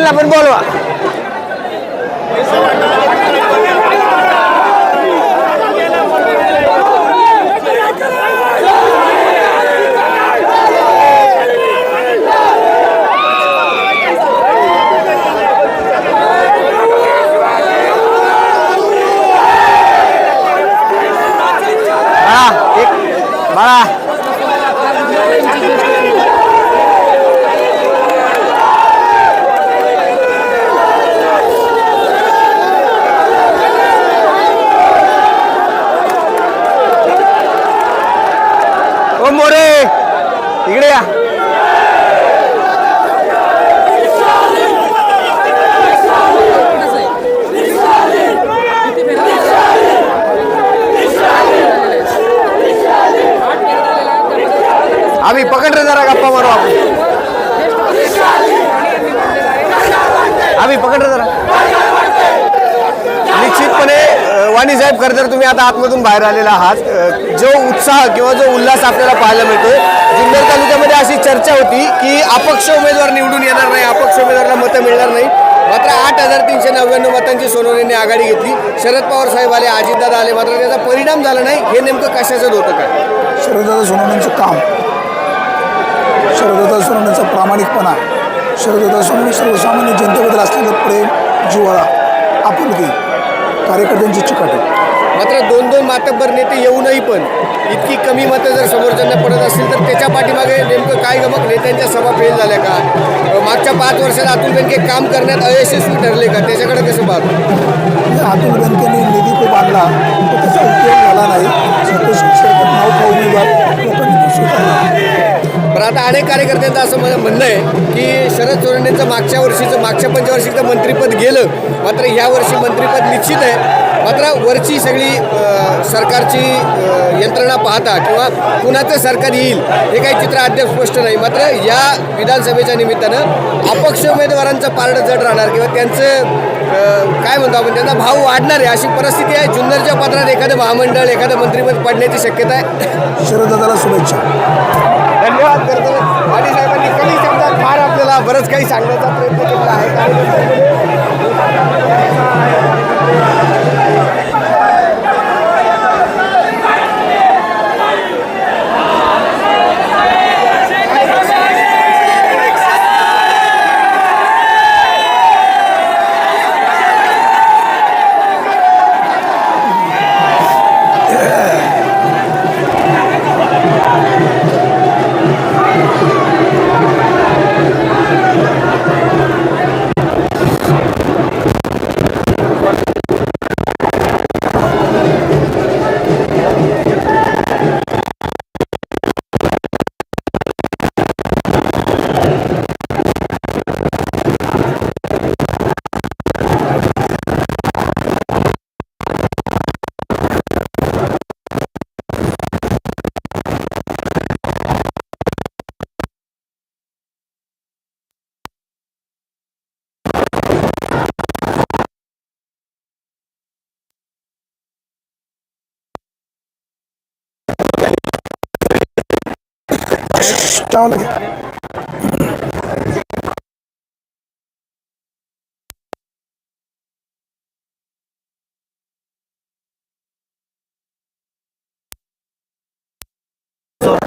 मोरेलला पण बोलवा ओ मोरे इकडे या आम्ही पकड रे जरा गप्पा मारू आपण आम्ही पकड रे जरा निश्चितपणे अ, वाणी साहेब खरं तर तुम्ही आता आतमधून बाहेर आलेला आहात. जो उत्साह किंवा जो उल्हास आपल्याला पाहायला मिळतो जुन्नर तालुक्यामध्ये अशी चर्चा होती की अपक्ष उमेदवार निवडून येणार नाही अपक्ष उमेदवाराला मतं मिळणार नाही. मात्र आठ हजार तीनशे नव्याण्णव मतांची सोनवणेंनी आघाडी घेतली. शरद पवार साहेब आले अजितदादा आले मात्र त्याचा परिणाम झाला नाही. हे नेमकं कशाचं होतं काय? शरददादा सोनवणेंचं काम. शरददादा सोनवणेंचा प्रामाणिकपणा. शरददादा सोनवणे सर्वसामान्य जनतेबद्दल असलेलं प्रेम जिवाळा आपुलकी. कार्यकर्त्यांची चिकाटी मात्र दोन दोन मातब्बर नेते येऊनही पण इतकी कमी मतं जर समोरच्यांना पडत असतील तर त्याच्या पाठीमागे नेमकं काय गमक? नेत्यांच्या सभा फेल झाल्या का? मागच्या पाच वर्षात अतुल बेनके काम करण्यात अयशस्वी ठरले का? त्याच्याकडे कसं पाहतो? म्हणजे अतुल बेनकेने निधी खूप आणला त्याचा उपयोग झाला नाही. संतोष पण आता अनेक कार्यकर्त्यांचं असं मला म्हणणं आहे की शरद सोरेंचं मागच्या वर्षीचं मागच्या पंचवार्षिकचं मंत्रिपद गेलं मात्र ह्या वर्षी मंत्रिपद निश्चित आहे. मात्र वरची सगळी सरकारची यंत्रणा पाहता किंवा कुणाचं सरकार येईल हे काही चित्र अद्याप स्पष्ट नाही. मात्र या विधानसभेच्या निमित्तानं अपक्ष उमेदवारांचं पारडं जड राहणार किंवा त्यांचं काय म्हणतो आपण त्यांचा भाव वाढणार आहे अशी परिस्थिती आहे. जुन्नरच्या पत्रात एखादं महामंडळ एखादं मंत्रिपद पडण्याची शक्यता आहे. शरददादाला शुभेच्छा. धन्यवाद करतो. आणि साहेबांनी कमी तुम्हाला बरंच काही सांगण्याचा प्रयत्न केला आहे Yeah. Down again. Zor